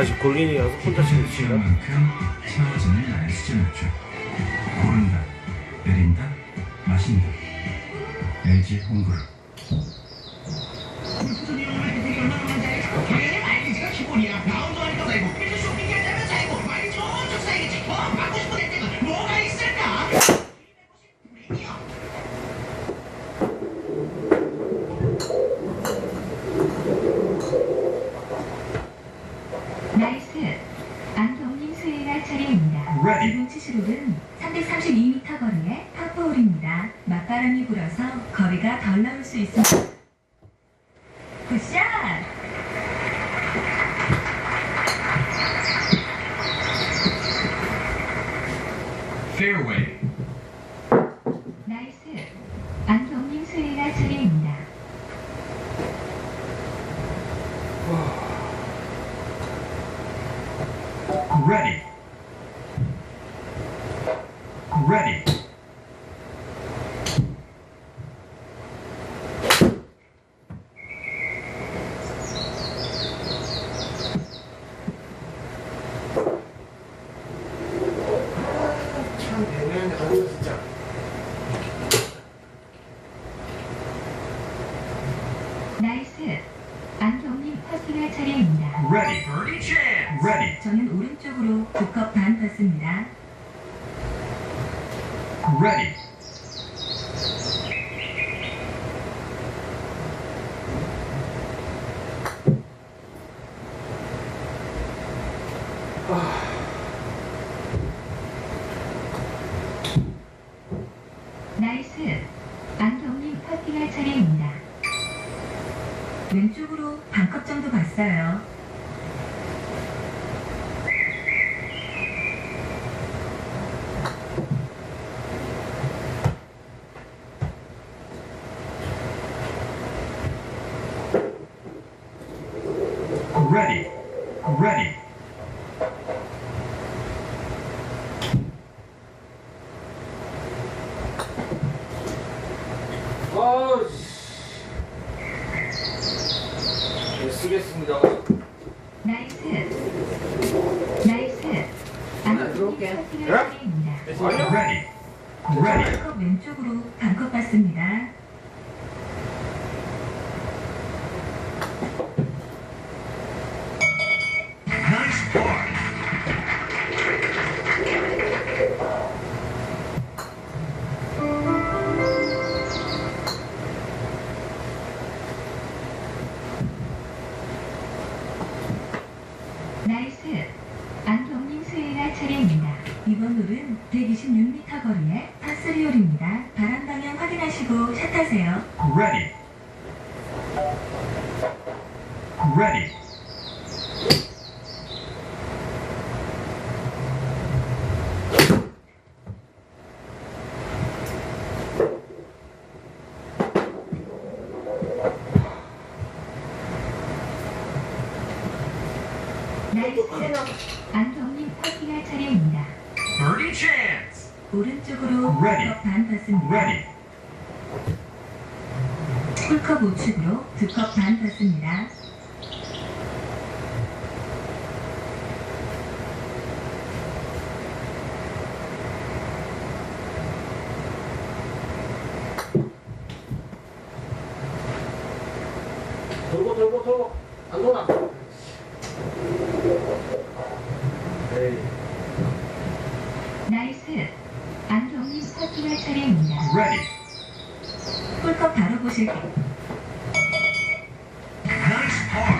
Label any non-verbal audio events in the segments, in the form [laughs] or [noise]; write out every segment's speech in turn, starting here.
다시 골린이 가서 혼자 치나? 만큼 채워지는 나의 수제맥주 고른다 내린다 마신다. LG 홍그룹 이번 치수로는 332m 거리의 파포홀입니다. 맞바람이 불어서 거리가 덜 나올 수 있습니다. 굿샷! 페어웨이 나이스! 안경님 수혜가 수혜입니다. 레디! Ready 저는 오른쪽으로 두컵반 받습니다. Ready 나이스. 안경님 퍼팅할 차례입니다. 왼쪽으로 반컵 정도 봤어요. Ready Ready 아우 네, 쓰겠습니다. 나이스. 나이스. 안경님 들어올게. 퍼팅할 예? 아니요? 반컵 왼쪽으로 반컵 봤습니다. 이번 홀은 126m 거리의 파스리홀입니다. 바람 방향 확인하시고 샷하세요. Ready Ready 나이스. 안경님 퍼팅할 차례입니다. Chance 오른쪽으로 Ready. 두컵 반 받습니다. Ready 풀컵 우측으로 두 컵반 받습니다. 돌고 돌고 돌고 안 돌아. 에이. 나이스. 안경님 퍼팅할 차례입니다. Ready 풀컵 바로 보실게요. Nice par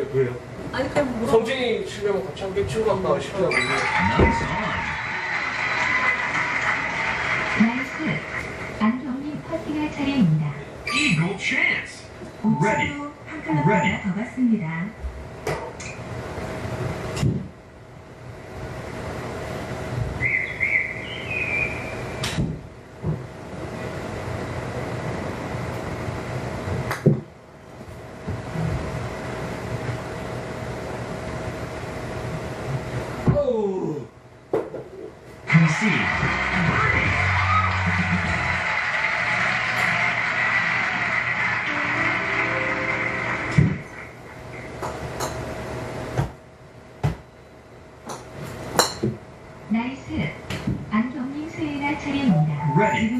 왜, 왜요? 아니 그냥 물어. 성진이 치려면 같이 함께 치고 간다 싶더라고요. Nice on. 나이스. 안경님 퍼팅할 차례입니다. Eagle chance. Ready. 한 Ready. 더 갔습니다.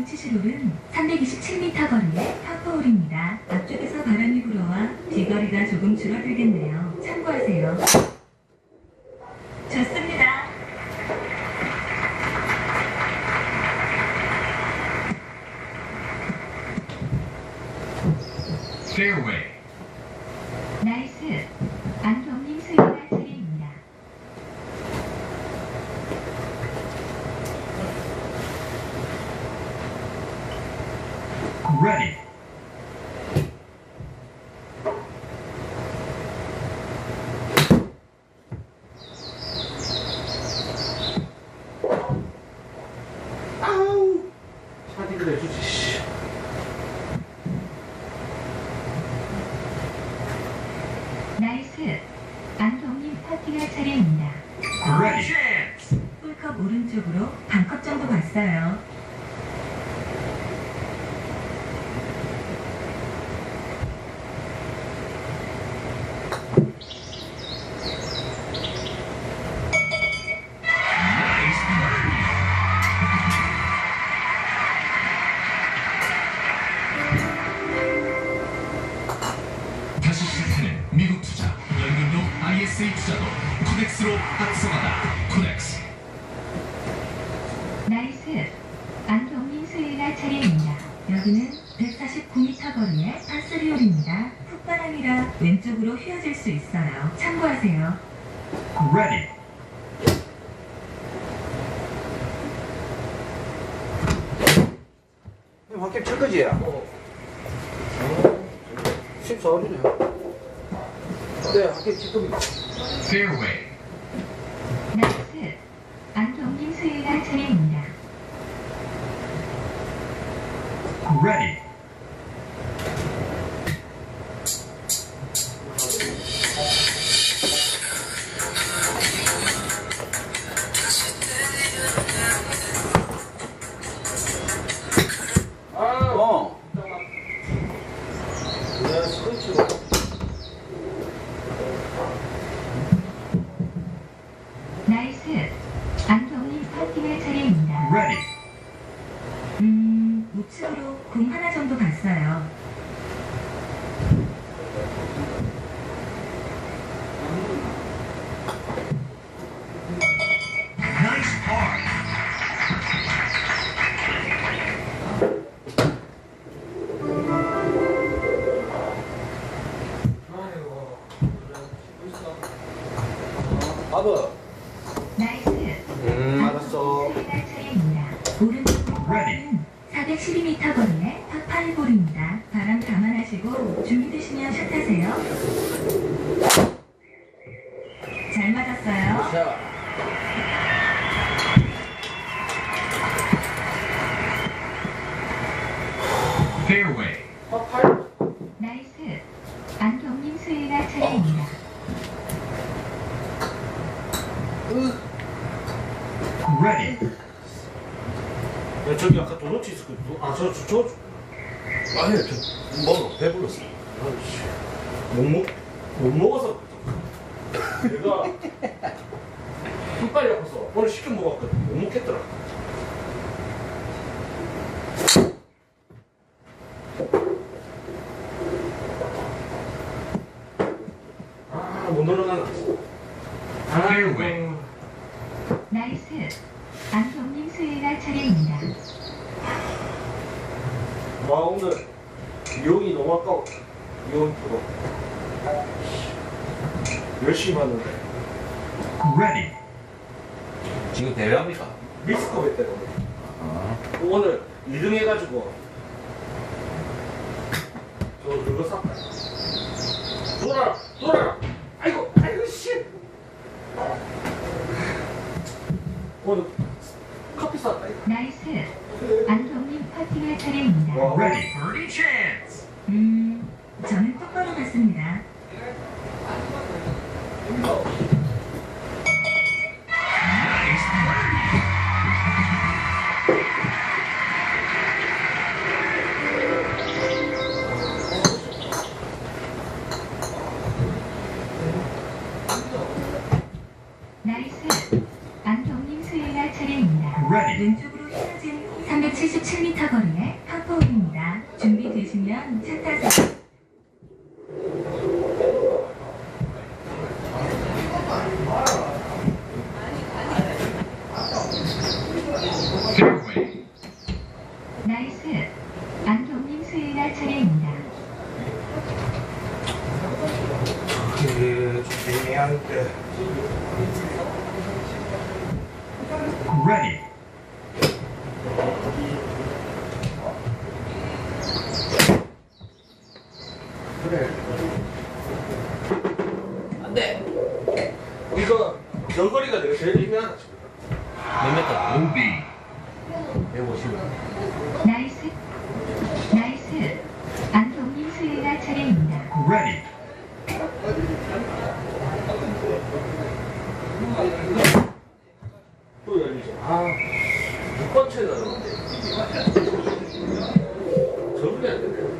치실 홀은 327m 거리의 파포홀입니다. 앞쪽에서 바람이 불어와 비거리가 조금 줄어들겠네요. 참고하세요. 좋습니다. Fairway. 나이스. 안경님 수혜가 차례입니다. Ready. 아우. 차디를 해주지, 씨. 나이스. 퍼팅할 차례입니다. 홀컵 오른쪽으로 반컵 정도 갔어요. 코덱스로 합성하다 코덱스 나이스. 안경님 수혜가 차례입니다. 여기는 149m 거리의 파스리홀입니다. 풋바람이라 왼쪽으로 휘어질 수 있어요. 참고하세요. Ready. 형 학교 칠 거지? 어. 14월이네. 네, 학교 칠 겁니다. Fairway. Ready. 음, 우측으로 공 하나 정도 갔어요. 오른쪽 Ready. 412m 거리의 파8볼입니다 바람 감안하시고 준비되시면 샷하세요. 잘 맞았어요. Fairway. 나이스. 안경님 수혜가 차례입니다. Ready. 야, 저기 아까 도넛 있었거든. 아, 저, 저, 저. 아니, 저, 먹어. 배불렀어. 아이씨. 못 먹, 못 먹어서. 내가. [laughs] 흑발이 아파서 오늘 시켜 먹었거든. 못 먹겠더라. 아, 못 올라가나. 아, Fairway. 나이스. 안경님 수혜가 차례입니다. 와, 오늘 미용이 너무 아까워. 미용 프로. 열심히 봤는데 Ready. 지금 대회합니까? 미스컵 했대 오늘. 아. 오늘 2등 해가지고 저 그거 샀다. 돌아라, 돌아라. 아이고, 아이고 씨. 오늘 이거. 나이스. 안성님 퍼팅할 차례입니다. 와, Ready. Birdie chance. 음, 저는 똑바로 갔습니다. 377m 거리의 파포홀입니다. 준비되시면 차 타세요. Fairway. 나이스. 안성님 수혜할 차례입니다. 그게 좀 애매한데. Ready. 그래. 안 돼. 이거 저거리가 내가 제일 애매하다 지금. 몇 메터? OB. 150. 나이스. 나이스. 안성님 수혜할 차례입니다. Ready. 또 열리죠. 아, 6번째는 저분이 안 되네.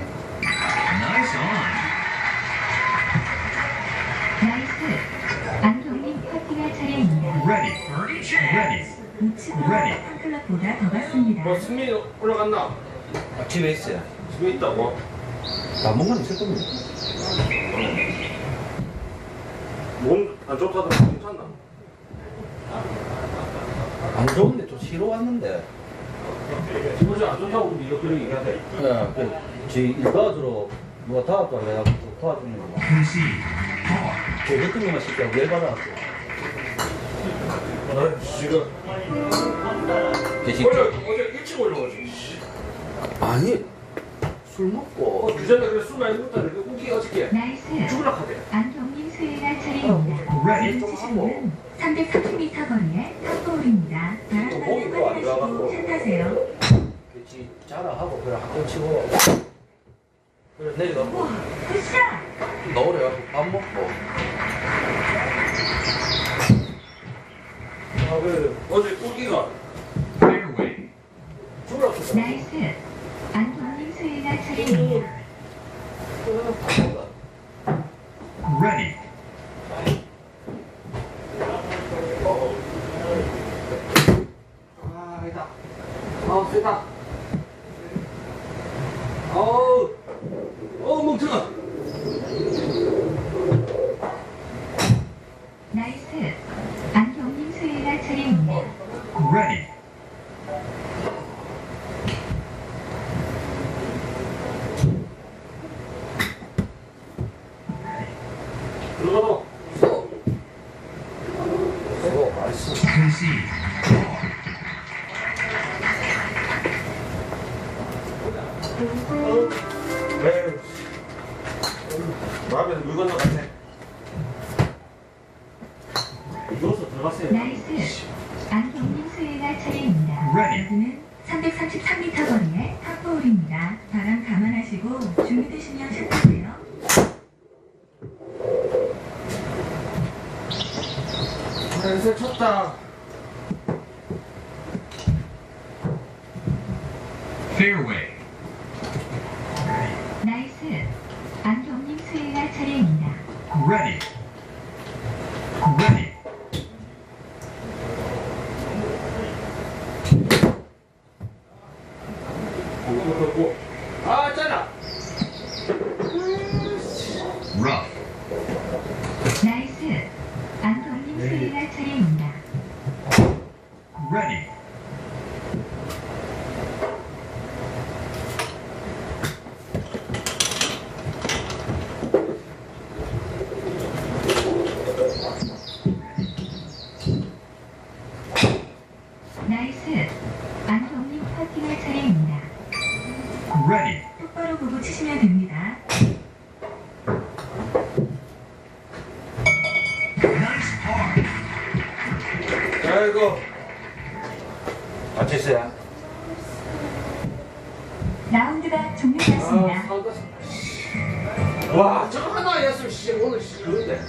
Nice on. 나이스. 안성님 퍼팅할 차례입니다. Ready. Birdie chance. Ready. 우측으로 Ready. 한클럽 보다 더 갔습니다. 뭐 승민이 올라갔나? 아, 집에 있어요. 집에 있다고? 남문간 있을 겁니다. 몸안 좋다더니 괜찮나? 안 좋은데 좀 쉬러 왔는데. 기분이 안 좋다고 그렇게 얘기하대. 예, 그, 지 일가주로 누가 도와줘 해가지고 도와주는 거. Par. 저 같은 것만 시키고 열받아갖고. 나 지금 대신 어제 어제 일찍 올라가지. 아니 술 먹고 어 주전에 그래 술 많이 먹다 그 우기 어저께 나이스. 죽으라 하대. 안성님 수혜할 차례입니다. Ready. 지금 치시는 330m 거리의 파포홀입니다. 바람만을 목이 또안 들어가고. 확인하시고 차 타세요. 그치 자라하고 그래 학교 치고 그래 내려가고 우와, 굿샷! 노래하고 밥 먹고 아 그래 어제 우기가 Fairway. 죽으라 했어. 나이스. 안성님 수혜할 차례입니다. Ready. 아 이다. 아 세다. 어우 어우 멍청아. 나이스. 안성님 수혜할 차례입니다. Ready. 들어가도 어 맛있어 Concede. Par. 에휴. 마음에서 물 건너갔네. 이거서 들어갔어요. 나이스. 안성님 수혜할 차례입니다. Ready. 여기는 333m 거리의 파포홀입니다. 바람 감안하시고 준비되시면 차 타세요. 연세 쳤다. Fairway. Ready. 라운드가 아, 종료됐습니다. 살다. 와, 저거 하나 했으면 씨, 오늘 씨, 그런데.